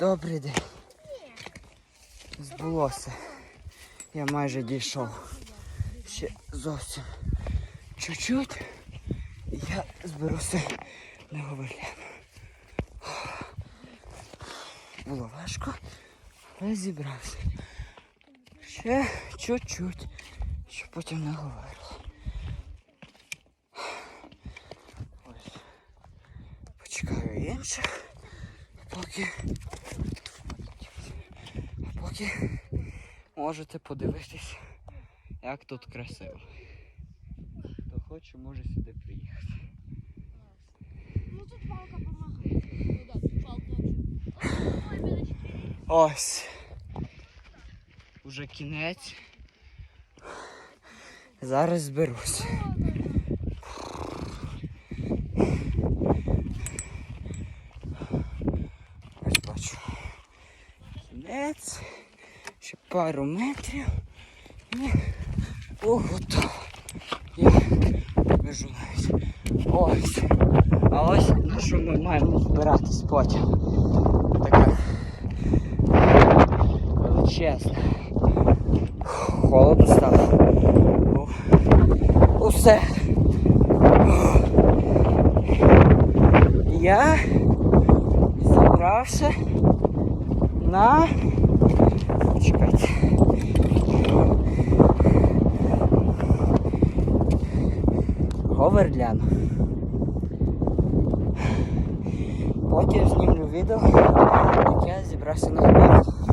Добрий день. Збулося. Я майже дійшов. Ще зовсім чуть-чуть. Я зберуся на Говерлянку. Було важко, але зібрався. Ще чуть-чуть, щоб потім не говорило. Ось. Почекаю інших, поки. А можете подивитись, як тут красиво. Хто хоче, може сюди приїхати. Ну тут палка чотири. Ось. Уже кінець. Зараз зберусь. Ось бачу. Кінець. Ще пару метрів. І о, готово. Я навіть. Ось. А ось на що ми маємо збиратись потім. Така величезна. Холодно стало. Усе. Я зібрався на. Говерлян. Потім знімлю відео, як я зібрався на Говерлянку.